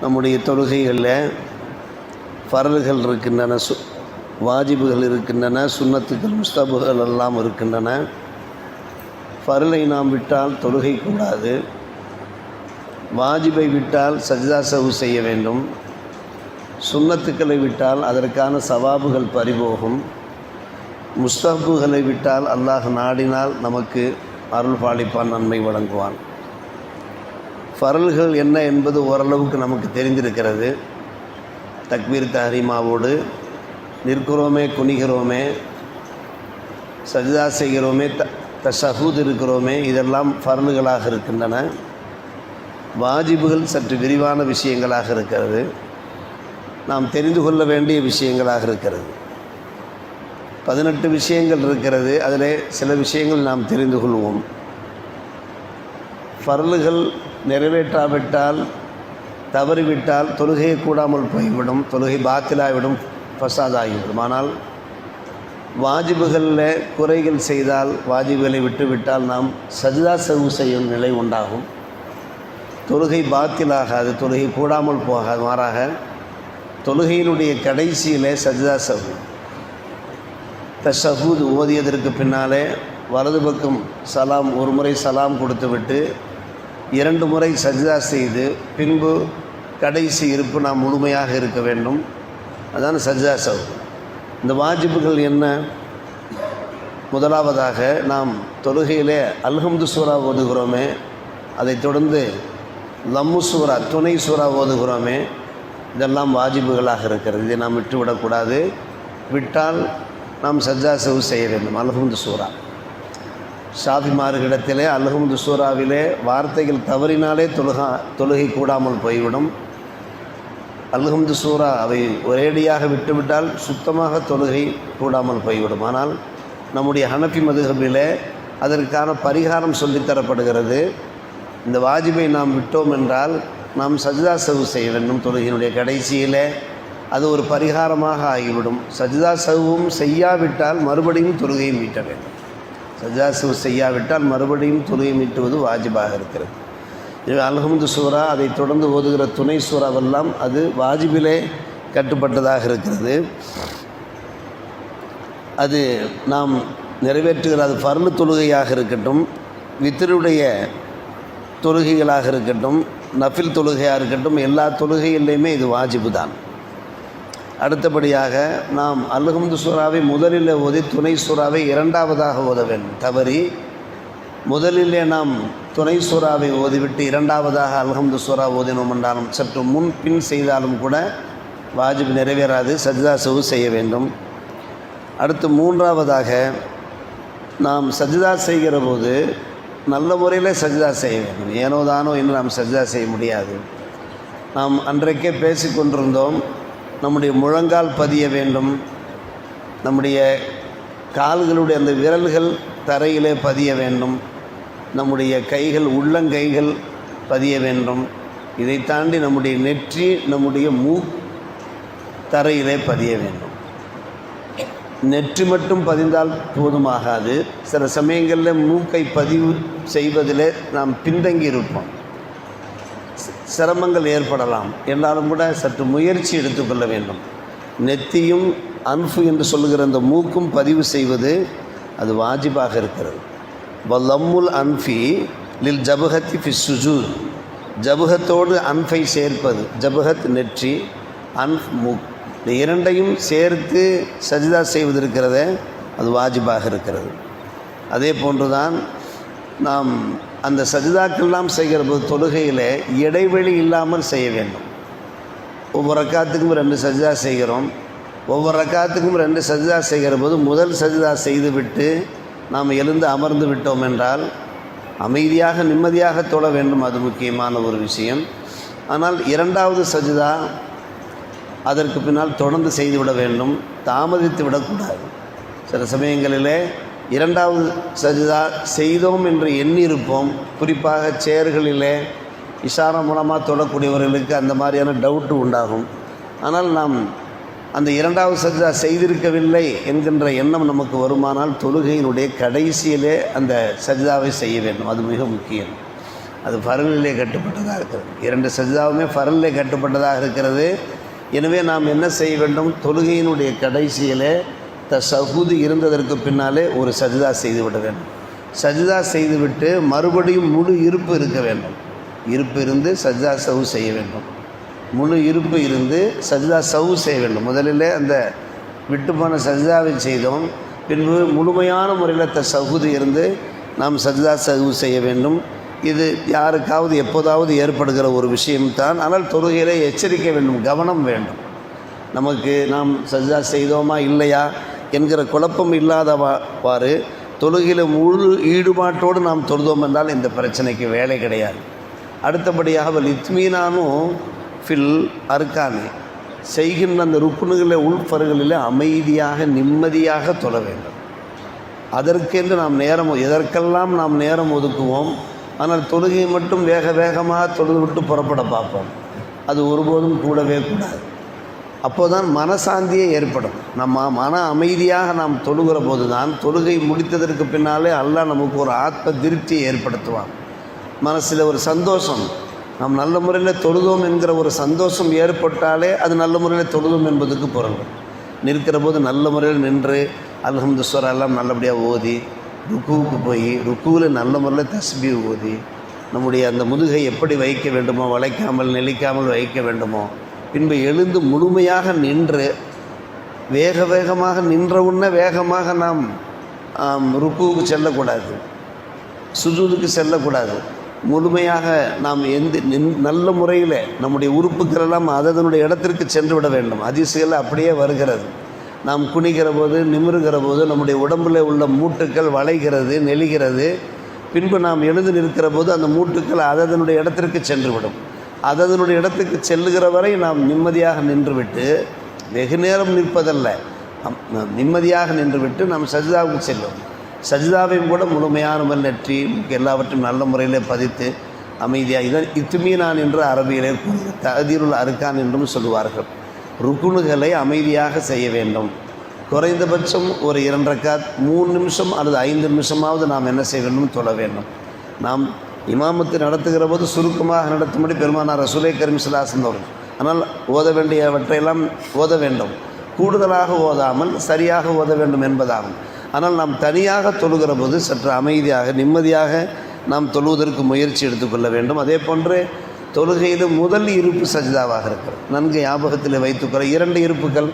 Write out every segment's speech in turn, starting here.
நம்முடைய தொழுகைகளில் பரல்கள் இருக்கின்றன சு வாஜிபுகள் இருக்கின்றன சுண்ணத்துகள் முஸ்தபுகள் எல்லாம் இருக்கின்றன. பருளை நாம் விட்டால் தொழுகை கூடாது. வாஜிபை விட்டால் சஜிதா சவு செய்ய வேண்டும். சுண்ணத்துக்களை விட்டால் அதற்கான சவாபுகள் பறிபோகும். முஸ்தபுகளை விட்டால் அல்லாஹ் நாடினால் நமக்கு அருள் பாலிப்பான் நன்மை வழங்குவான். ஃபரல்கள் என்ன என்பது ஓரளவுக்கு நமக்கு தெரிந்திருக்கிறது. தக்பீர் தஹரிமாவோடு நிற்கிறோமே குனிகிறோமே சஜிதா செய்கிறோமே த தஷஹூத் இருக்கிறோமே இதெல்லாம் ஃபரல்களாக இருக்கின்றன. வாஜிபுகள் சற்று விரிவான விஷயங்களாக இருக்கிறது. நாம் தெரிந்து கொள்ள வேண்டிய விஷயங்களாக இருக்கிறது. பதினெட்டு விஷயங்கள் இருக்கிறது. அதில் சில விஷயங்கள் நாம் தெரிந்து கொள்வோம். ஃபரல்கள் நிறைவேற்றாவிட்டால் தவறிவிட்டால் தொழுகையை கூடாமல் போய்விடும் தொழுகை பாத்திலாகிவிடும் ஃபசாதாகிவிடும். ஆனால் வாஜிபுகளில் குறைகள் செய்தால் வாஜிபுகளை விட்டுவிட்டால் நாம் சஜிதா செவு செய்யும் நிலை உண்டாகும். தொழுகை பாத்திலாகாது தொழுகை கூடாமல் போகாது மாறாக தொழுகையினுடைய கடைசியிலே சஜிதா சவு. தஷஹூத் ஓதியதற்கு பின்னாலே வலது பக்கம் சலாம் ஒரு முறை சலாம் கொடுத்துவிட்டு இரண்டு முறை சஜிதா செய்து பின்பு கடைசி இருப்பு நாம் முழுமையாக இருக்க வேண்டும். அதான் சஜிதா சவு இந்த வாஜிப்புகள் என்ன? முதலாவதாக நாம் தொழுகையிலே அல்ஹம்து சூரா ஓதுகிறோமே அதைத் தொடர்ந்து லம்மு சூரா துணை சூரா ஓதுகிறோமே இதெல்லாம் வாஜிபுகளாக இருக்கிறது. இதை நாம் விட்டுவிடக்கூடாது. விட்டால் நாம் சஜ்ஜா செவு செய்ய வேண்டும் அல்ஹம்து சூரா. ஷாஃபிமார்களிடத்திலே அல்லஹும் துசூராவிலே வார்த்தைகள் தவறினாலே தொழுகா தொழுகை கூடாமல் போய்விடும். அல்ஹம்து சூரா அவை ஒரேடியாக விட்டுவிட்டால் சுத்தமாக தொழுகை கூடாமல் போய்விடும். ஆனால் நம்முடைய ஹனபி மதுகபிலே அதற்கான பரிகாரம் சொல்லித்தரப்படுகிறது இந்த வாஜிபை நாம் விட்டோம் என்றால் நாம் சஜிதா சவு செய்ய வேண்டும் தொழுகையினுடைய கடைசியிலே. அது ஒரு பரிகாரமாக ஆகிவிடும். சஜிதா சவும் செய்யாவிட்டால் மறுபடியும் தொழுகையும் மீட்ட வேண்டும். சஜிதா செய்யாவிட்டால் மறுபடியும் தொழுகை மீட்டுவது வாஜிபாக இருக்கிறது. இது அல்ஹமது சூரா அதை தொடர்ந்து ஓதுகிற துணை சூறாவெல்லாம் அது வாஜிபிலே கட்டுப்பட்டதாக இருக்கிறது. அது நாம் நிறைவேற்றுகிற அது ஃபர்லு தொழுகையாக இருக்கட்டும் வித்தருடைய தொழுகைகளாக இருக்கட்டும் நஃபில் தொழுகையாக இருக்கட்டும் எல்லா தொழுகையிலையுமே இது வாஜிபு தான் அடுத்தபடியாக நாம் அல்ஹம்து சூறாவை முதலில் ஓதி துணை சூறாவை இரண்டாவதாக ஓத வேண்டும். தவறி முதலிலே நாம் துணை சூறாவை ஓதிவிட்டு இரண்டாவதாக அல்ஹம்து சூறா ஓதினோம் என்றாலும் சற்று முன் பின் செய்தாலும் கூட வாஜிப் நிறைவேறாது சஜிதா சவு செய்ய வேண்டும். அடுத்து மூன்றாவதாக நாம் சஜிதா செய்கிற போது நல்ல முறையில் சஜிதா செய்ய வேண்டும். ஏனோ தானோ இன்னும் நாம் சஜிதா செய்ய முடியாது. நாம் அன்றைக்கே பேசி கொண்டிருந்தோம் நம்முடைய முழங்கால் பதிய வேண்டும். நம்முடைய கால்களுடைய அந்த விரல்கள் தரையிலே பதிய வேண்டும். நம்முடைய கைகள் உள்ளங்கைகள் பதிய வேண்டும். இதை தாண்டி நம்முடைய நெற்றி நம்முடைய மூ தரையிலே பதிய வேண்டும். நெற்றி மட்டும் பதிந்தால் போதுமாகாது. சில சமயங்களில் மூக்கை பதிவு செய்வதில் நாம் பின்தங்கி இருப்போம் சிரமங்கள் ஏற்படலாம். என்றாலும் கூட சற்று முயற்சி எடுத்துக்கொள்ள வேண்டும். நெத்தியும் அன்ஃபு என்று சொல்லுகிற அந்த மூக்கும் பதிவு செய்வது அது வாஜிபாக இருக்கிறது. வல்லம்முல் அன்ஃபி லில் ஜபஹத்தி ஃபி சுஜூத். ஜபுகத்தோடு அன்ஃபை சேர்ப்பது ஜபுகத் நெற்றி அன்ஃப் மூக். இந்த இரண்டையும் சேர்த்து சஜிதா செய்வது இருக்கிறத அது வாஜிபாக இருக்கிறது. அதே போன்றுதான் நாம் அந்த சஜிதாக்கெல்லாம் செய்கிற போது தொழுகையில் இடைவெளி இல்லாமல் செய்ய வேண்டும். ஒவ்வொரு ரக்காத்துக்கும் ரெண்டு சஜிதா செய்கிறோம். ஒவ்வொரு ரக்காத்துக்கும் ரெண்டு சஜிதா செய்கிற போது முதல் சஜிதா செய்துவிட்டு நாம் எழுந்து அமர்ந்து விட்டோம் என்றால் அமைதியாக நிம்மதியாக தொழ வேண்டும். அது முக்கியமான ஒரு விஷயம். ஆனால் இரண்டாவது சஜிதா அதற்கு பின்னால் தொடர்ந்து செய்துவிட வேண்டும். தாமதித்து விடக்கூடாது. சில சமயங்களிலே இரண்டாவது சஜிதா செய்தோம் என்று எண்ணியிருப்போம். குறிப்பாக செயர்களிலே இஷாரம் மூலமாக தொடக்கூடியவர்களுக்கு அந்த மாதிரியான டவுட்டு உண்டாகும். ஆனால் நாம் அந்த இரண்டாவது சஜிதா செய்திருக்கவில்லை என்கின்ற எண்ணம் நமக்கு வருமானால் தொழுகையினுடைய கடைசியிலே அந்த சஜிதாவை செய்ய வேண்டும். அது மிக முக்கியம். அது ஃபரலிலே கட்டுப்பட்டதாக இருக்கிறது. இரண்டு சஜிதாவுமே ஃபரலிலே கட்டுப்பட்டதாக இருக்கிறது. எனவே நாம் என்ன செய்ய வேண்டும்? தொழுகையினுடைய கடைசியிலே த சகுது இருந்ததற்கு பின்னாலே ஒரு சஜிதா செய்துவிட வேண்டும். சஜிதா செய்துவிட்டு மறுபடியும் முழு இருப்பு இருக்க வேண்டும். இருப்பு இருந்து சஜிதா சவு செய்ய வேண்டும். முழு இருப்பு இருந்து சஜிதா சவு செய்ய வேண்டும். முதலில் அந்த விட்டு போன சஜிதாவை செய்தோம். பின்பு முழுமையான முறையில் த சகுது இருந்து நாம் சஜிதா சவு செய்ய வேண்டும். இது யாருக்காவது எப்போதாவது ஏற்படுகிற ஒரு விஷயம்தான் ஆனால் தொழுகையிலே எச்சரிக்க வேண்டும். கவனம் வேண்டும். நமக்கு நாம் சஜிதா செய்தோமா இல்லையா? என்கிற குழப்பம் இல்லாதவாறு தொழுகையில் முழு ஈடுபாட்டோடு நாம் தொழுதோம் என்றால் இந்த பிரச்சனைக்கு வேலை கிடையாது. அடுத்தபடியாக அவள் ஃபில் அர்கானே செய்கின்ற அந்த ருக்குணுகளில் உள்பருகளில் அமைதியாக நிம்மதியாக தொழ வேண்டும். அதற்கென்று நாம் நேரம் எதற்கெல்லாம் நாம் நேரம் ஒதுக்குவோம் ஆனால் தொழுகையை மட்டும் வேக வேகமாக தொழுது விட்டு புறப்பட பார்ப்போம். அது ஒருபோதும் கூடவே கூடாது. அப்போதான் மனசாந்தியே ஏற்படும். நம்ம மன அமைதியாக நாம் தொழுகிற போது தான் தொழுகை முடித்ததற்கு பின்னாலே அல்லாஹ் நமக்கு ஒரு ஆத்ம திருப்தியை ஏற்படுத்துவான். மனசில் ஒரு சந்தோஷம். நாம் நல்ல முறையில் தொழுதோம் என்கிற ஒரு சந்தோஷம் ஏற்பட்டாலே அது நல்ல முறையில் தொழுதோம் என்பதுக்கு பொருள். நிற்கிற போது நல்ல முறையில் நின்று அல்ஹம்து எல்லாம் நல்லபடியாக ஓதி ருக்குவுக்கு போய் ருக்குவில் நல்ல முறையில் தஸ்பி ஓதி நம்முடைய அந்த முதுகை எப்படி வைக்க வேண்டுமோ வளைக்காமல் நெளிக்காமல் வைக்க வேண்டுமோ பின்பு எழுந்து முழுமையாக நின்று வேக வேகமாக நின்ற உடனே வேகமாக நாம் ருக்குவுக்கு செல்லக்கூடாது. சுஜூதுக்கு செல்லக்கூடாது. முழுமையாக நாம் எந்த நின் நல்ல முறையில் நம்முடைய உறுப்புகள் எல்லாம் அதனுடைய இடத்திற்கு சென்று விட வேண்டும். அதிசயங்கள் அப்படியே வருகிறது. நாம் குனிகிற போது நிமிருகிற போது நம்முடைய உடம்பில் உள்ள மூட்டுக்கள் வளைகிறது நெளிகிறது. பின்பு நாம் எழுந்து நிற்கிற போது அந்த மூட்டுக்கள் அதனுடைய இடத்திற்கு சென்று விடும் அதனுடைய இடத்துக்கு செல்லுகிற வரை நாம் நிம்மதியாக நின்றுவிட்டு வெகு நேரம் நிற்பதல்ல. நிம்மதியாக நின்றுவிட்டு நாம் சஜிதாவுக்கு செல்லும். சஜிதாவையும் கூட முழுமையான நெற்றி எல்லாவற்றையும் நல்ல முறையில் பதித்து அமைதியாக இதன் இத்துமீனான் என்று அரபியிலே கூறுகிற தகுதியுள்ள அருக்கான் என்றும் சொல்லுவார்கள். ருக்குணுகளை அமைதியாக செய்ய வேண்டும். குறைந்தபட்சம் ஒரு இரண்டரை ரக்காத் மூணு நிமிஷம் அல்லது ஐந்து நிமிஷமாவது நாம் என்ன செய்ய வேண்டும்? தொழ வேண்டும். நாம் இமாமத்தை நடத்துகிற போது சுருக்கமாக நடத்தும்படி பெருமானார் ரசூலை கரீம் அவர்கள். ஆனால் ஓத வேண்டியவற்றையெல்லாம் ஓத வேண்டும். கூடுதலாக ஓதாமல் சரியாக ஓத வேண்டும் என்பதாகும். ஆனால் நாம் தனியாக தொழுகிற போது சற்று அமைதியாக நிம்மதியாக நாம் தொழுவதற்கு முயற்சி எடுத்துக்கொள்ள வேண்டும். அதே போன்று தொழுகையில் முதல் இருப்பு சஜிதாவாக இருக்கிறது. நன்கு ஞாபகத்தில் வைத்துக்கொள்ள இரண்டு இருப்புகள்.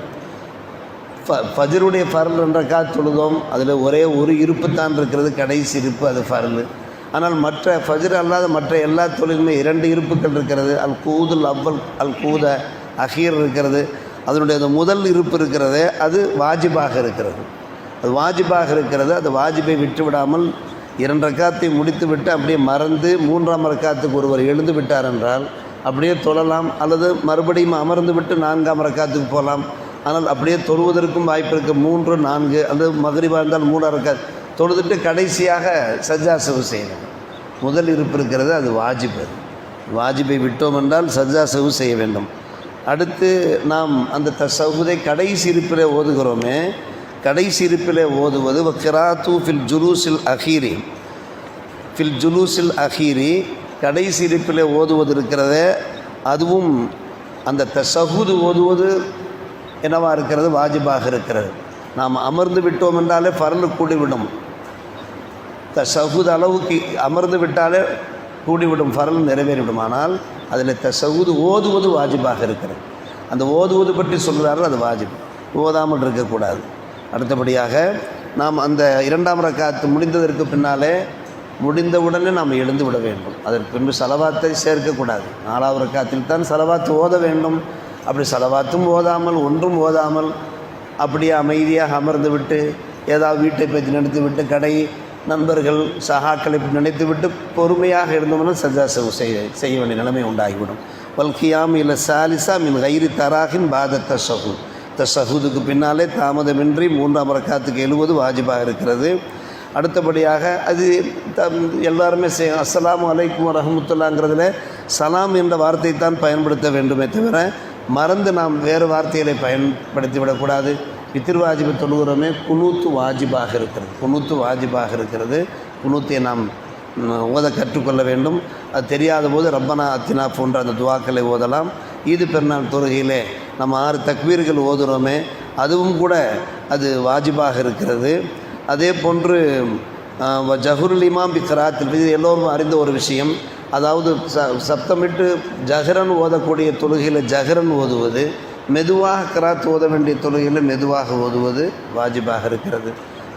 ஃப ஃபஜருடைய ஃபரல் என்ற காத் தொழுதோம். அதில் ஒரே ஒரு இருப்பு தான் இருக்கிறது. கடைசி இருப்பு அது ஃபரல். ஆனால் மற்ற ஃபஜ்ர் அல்லாத மற்ற எல்லா தொழிலுமே இரண்டு இருப்புகள் இருக்கிறது. அல் கூதுல் அவ்வல் அல் கூத அஹீர் இருக்கிறது. அதனுடைய அந்த முதல் இருப்பு இருக்கிறது. அது வாஜிபாக இருக்கிறது. அது வாஜிபாக இருக்கிறது. அது வாஜிபை விட்டு விடாமல் இரண்டு ரக்காத்தை முடித்து விட்டு அப்படியே மறந்து மூன்றாம் ரக்காத்துக்கு ஒருவர் எழுந்து விட்டார் என்றால் அப்படியே தொழலாம். அல்லது மறுபடியும் அமர்ந்து விட்டு நான்காம் ரக்காத்துக்கு போகலாம். ஆனால் அப்படியே தொழுவதற்கும் வாய்ப்பு இருக்குது மூன்று நான்கு அல்லது மகரிபா இருந்தால் மூணாம் ரக்காத்து தொழுதுட்டு கடைசியாக சஜ்ஜாசவு செய்யணும். முதல் இருப்பு இருக்கிறது அது வாஜிப். வாஜிபை விட்டோம் என்றால் சஜ்ஜாசவு செய்ய வேண்டும். அடுத்து நாம் அந்த தசவுதை கடைசி இருப்பில் ஓதுகிறோமே கடைசி இருப்பில் ஓதுவது கிராத்து ஃபில் ஜுலூசில் அஹீரி ஃபில் ஜுலூசில் அஹீரி கடைசி இருப்பில் ஓதுவது இருக்கிறதே அதுவும் அந்த தசகுது ஓதுவது என்னவாக இருக்கிறது? வாஜிபாக இருக்கிறது. நாம் அமர்ந்து விட்டோம் என்றாலே ஃபரலு கூடிவிடும். தசவுது அளவுக்கு அமர்ந்து விட்டாலே கூடிவிடும் ஃபரல் நிறைவேறிவிடும். ஆனால் அதில் தசவுது ஓதுவது வாஜிபாக இருக்கிறது. அந்த ஓதுவது பற்றி சொல்கிறார்கள் அது வாஜிப். ஓதாமல் இருக்கக்கூடாது. அடுத்தபடியாக நாம் அந்த இரண்டாம் ரக்காத்து முடிந்ததற்கு பின்னாலே முடிந்தவுடனே நாம் எழுந்து விட வேண்டும். அதற்கு பின்பு செலவாத்தை சேர்க்கக்கூடாது. நாலாவது ரக்காத்தில் தான் செலவாத்து ஓத வேண்டும். அப்படி செலவாத்தும் ஓதாமல் ஒன்றும் ஓதாமல் அப்படியே அமைதியாக அமர்ந்து விட்டு ஏதாவது வீட்டை பற்றி நடத்தி விட்டு கடை நண்பர்கள் சகாக்களை நினைத்துவிட்டு பொறுமையாக இருந்தோம்னா சஜாசவு செய்ய செய்ய வேண்டிய நிலைமை உண்டாகிவிடும். வல்கியாம் இல்லை சாலிசா மின் கயிறு தராகின் பாத தசகு தசகுதுக்கு பின்னாலே தாமதமின்றி மூன்றாம் ரக்காத்துக்கு எழுவது வாஜிபாக இருக்கிறது. அடுத்தபடியாக அது தம் எல்லாருமே செய் அஸ்லாம் அலைக்கும் ரஹமுத்துல்லாங்கிறதுல சலாம் என்ற வார்த்தை தான் பயன்படுத்த வேண்டுமே தவிர மறந்து நாம் வேறு வார்த்தைகளை பயன்படுத்தி விடக்கூடாது வாஜிபை தொழுகிறோமே குனூத்து வாஜிபாக இருக்கிறது. குனூத்து வாஜிபாக இருக்கிறது. குனூத்தை நாம் ஓத கற்றுக்கொள்ள வேண்டும். அது தெரியாத போது ரப்பனா அத்தினா போன்ற அந்த துவாக்களை ஓதலாம். ஈது பெருநாள் தொழுகையிலே நம்ம ஆறு தக்வீர்கள் ஓதுகிறோமே அதுவும் கூட அது வாஜிபாக இருக்கிறது. அதே போன்று ஆஹ், ஜஹுருல் இமாம் பி கராத்தில் இது எல்லோரும் அறிந்த ஒரு விஷயம். அதாவது ச சப்தமிட்டு ஜஹரன் ஓதக்கூடிய தொழுகையில் ஜஹரன் ஓதுவது மெதுவாக கராத் ஓத வேண்டிய தொழுகையில் மெதுவாக ஓதுவது வாஜிபாக இருக்கிறது.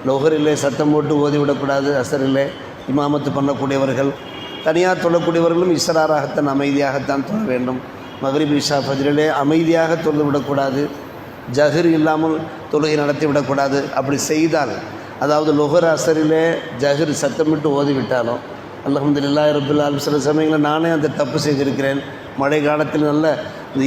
லோகரிலே சத்தம் போட்டு ஓதிவிடக்கூடாது அசரிலே இமாமத்து பண்ணக்கூடியவர்கள் தனியாக தொழக்கூடியவர்களும் இஸ்ராராகத்தான் அமைதியாகத்தான் தொழ வேண்டும். மகரிப் இஷா ஃபஜ்ரிலே அமைதியாக தொழுது விடக்கூடாது ஜஹர் இல்லாமல் தொழுகை நடத்தி விடக்கூடாது. அப்படி செய்தால் அதாவது லொஹர் அசரிலே ஜஹர் சத்தமிட்டு ஓதிவிட்டாலும் அல்ஹம்துலில்லா ரபுல் ஆலம் சில சமயங்களில் நானே அந்த தப்பு செய்திருக்கிறேன். மழை காலத்தில் நல்ல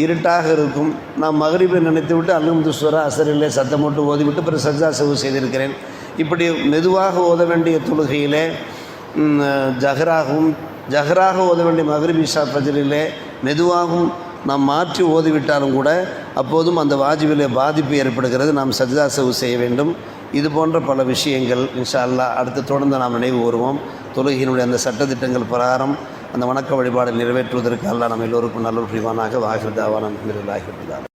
இருட்டாக இருக்கும். நான் மகரிபை நினைத்து விட்டு அல்ஹம்து சுரா அசரிலே சத்தம் போட்டு ஓதிவிட்டு பிறகு சஜ்ஜா செவு செய்திருக்கிறேன். இப்படி மெதுவாக ஓத வேண்டிய தொழுகையிலே ஜஹராகவும் ஜஹராக ஓத வேண்டிய மகரிப் இஷா ஃபஜ்ரிலே மெதுவாகவும் நாம் மாற்றி ஓதிவிட்டாலும் கூட அப்போதும் அந்த வாஜிபிலே பாதிப்பு ஏற்படுகிறது. நாம் சஜ்ஜா செவு செய்ய வேண்டும். இது போன்ற பல விஷயங்கள் இன்ஷா அல்லாஹ் அடுத்து தொடர்ந்து நாம் நினைவு கூறுவோம். தொழுகையினுடைய அந்த சட்டத்திட்டங்கள் பிரகாரம் அந்த வணக்க வழிபாடு நிறைவேற்றுவதற்கு அல்லாஹ் நம்ம எல்லோருக்கும் நல்ல புரிவானாக வாகிருதாவான அலமதுல்லாஹி